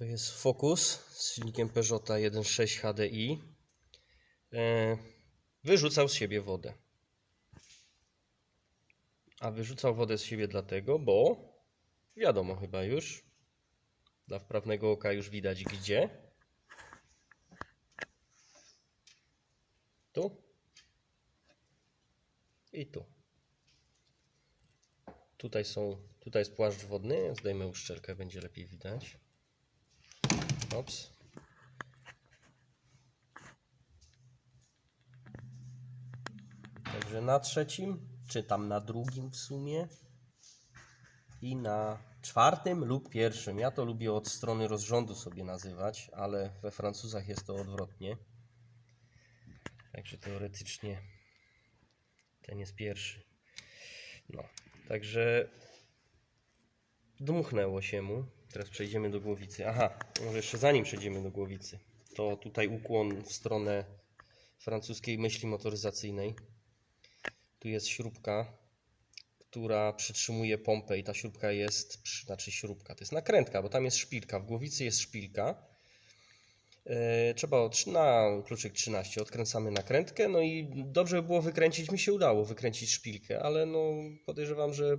To jest Focus z silnikiem Peugeota 1.6 HDI. E, Wyrzucał z siebie wodę. A wyrzucał wodę z siebie dlatego, bo wiadomo chyba już, dla wprawnego oka już widać gdzie. Tu i tu. Tutaj są, tutaj jest płaszcz wodny, zdejmę uszczelkę, będzie lepiej widać. Ops. Także na trzecim, czy tam na drugim w sumie i na czwartym lub pierwszym. Ja to lubię od strony rozrządu sobie nazywać, ale we Francuzach jest to odwrotnie. Także teoretycznie ten jest pierwszy. No, także dmuchnęło się mu. Teraz przejdziemy do głowicy. Aha, może jeszcze zanim przejdziemy do głowicy, to tutaj ukłon w stronę francuskiej myśli motoryzacyjnej. Tu jest śrubka, która przytrzymuje pompę i ta śrubka jest, znaczy śrubka, to jest nakrętka, bo tam jest szpilka, w głowicy jest szpilka. E, Trzeba na kluczyk 13 odkręcamy nakrętkę, no i dobrze by było wykręcić, mi się udało wykręcić szpilkę, ale no podejrzewam, że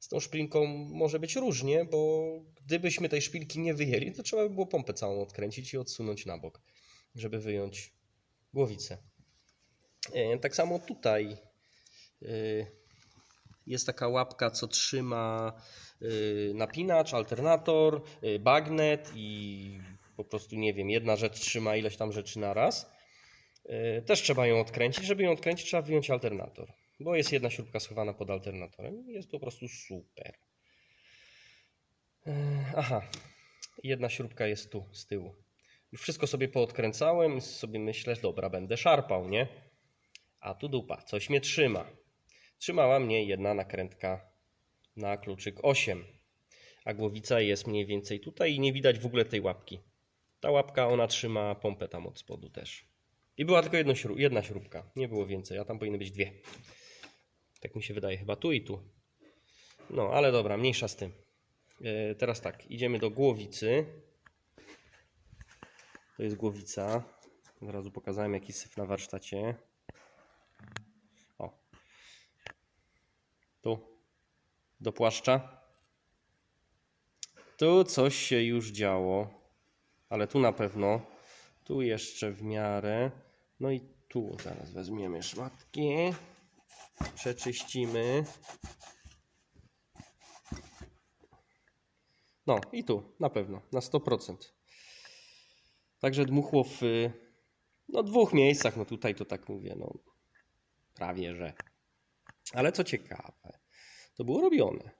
z tą szpilką może być różnie, bo gdybyśmy tej szpilki nie wyjęli, to trzeba by było pompę całą odkręcić i odsunąć na bok, żeby wyjąć głowicę. E, Tak samo tutaj e, jest taka łapka, co trzyma y, napinacz, alternator, bagnet i po prostu nie wiem, jedna rzecz trzyma ileś tam rzeczy na raz. Też trzeba ją odkręcić. Żeby ją odkręcić, trzeba wyjąć alternator, bo jest jedna śrubka schowana pod alternatorem. Jest po prostu super. Y, Aha, jedna śrubka jest tu z tyłu. Już wszystko sobie poodkręcałem i sobie myślę, dobra, będę szarpał, nie? A tu dupa, coś mnie trzyma. Trzymała mnie jedna nakrętka na kluczyk 8, a głowica jest mniej więcej tutaj i nie widać w ogóle tej łapki. Ta łapka, ona trzyma pompę tam od spodu też. I była tylko jedno śrub, jedna śrubka, nie było więcej, a tam powinny być dwie. Tak mi się wydaje, chyba tu i tu. No, ale dobra, mniejsza z tym. E, teraz tak, idziemy do głowicy. To jest głowica. Od razu pokazałem jaki syf na warsztacie. O, tu do płaszcza. Tu coś się już działo, ale tu na pewno. Tu jeszcze w miarę. No i tu zaraz weźmiemy szmatki. Przeczyścimy. No i tu na pewno, na 100%. Także dmuchło w no, dwóch miejscach. No tutaj to tak mówię, no prawie że. Ale co ciekawe, to było robione.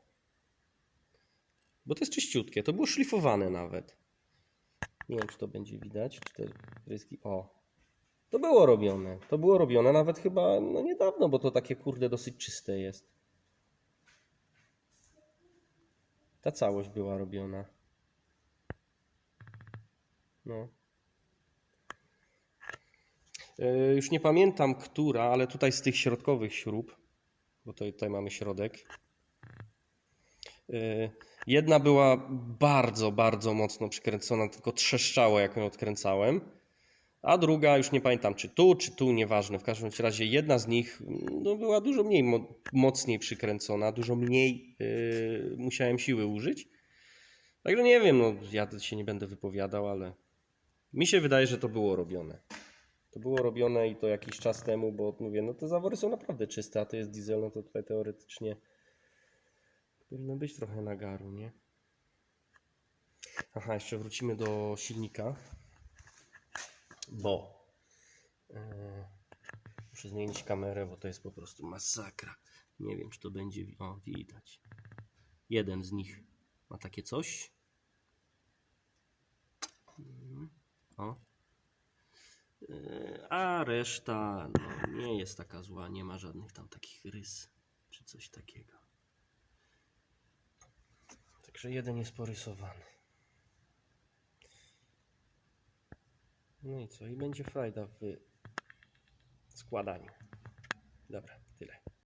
Bo to jest czyściutkie, to było szlifowane nawet. Nie wiem, czy to będzie widać, czy te ryski. O, to było robione. To było robione nawet chyba no niedawno, bo to takie kurde dosyć czyste jest. Ta całość była robiona. No. E, Już nie pamiętam, która, ale tutaj z tych środkowych śrub, bo tutaj, tutaj mamy środek. e, Jedna była bardzo, bardzo mocno przykręcona, tylko trzeszczało, jak ją odkręcałem. A druga, już nie pamiętam, czy tu, czy tu, nieważne. W każdym razie jedna z nich no, była dużo mniej mo- mocniej przykręcona, dużo mniej yy, musiałem siły użyć. Także nie wiem, no, ja się nie będę wypowiadał, ale mi się wydaje, że to było robione. To było robione i to jakiś czas temu, bo mówię, no te zawory są naprawdę czyste, a to jest diesel, no to tutaj teoretycznie powinno być trochę nagaru, nie? Aha, jeszcze wrócimy do silnika, bo e, muszę zmienić kamerę, bo to jest po prostu masakra. Nie wiem, czy to będzie, o widać. Jeden z nich ma takie coś. Mhm. O. E, A reszta no, nie jest taka zła, nie ma żadnych tam takich rys czy coś takiego. Także jeden jest porysowany. No i co? I będzie frajda w składaniu. Dobra, tyle.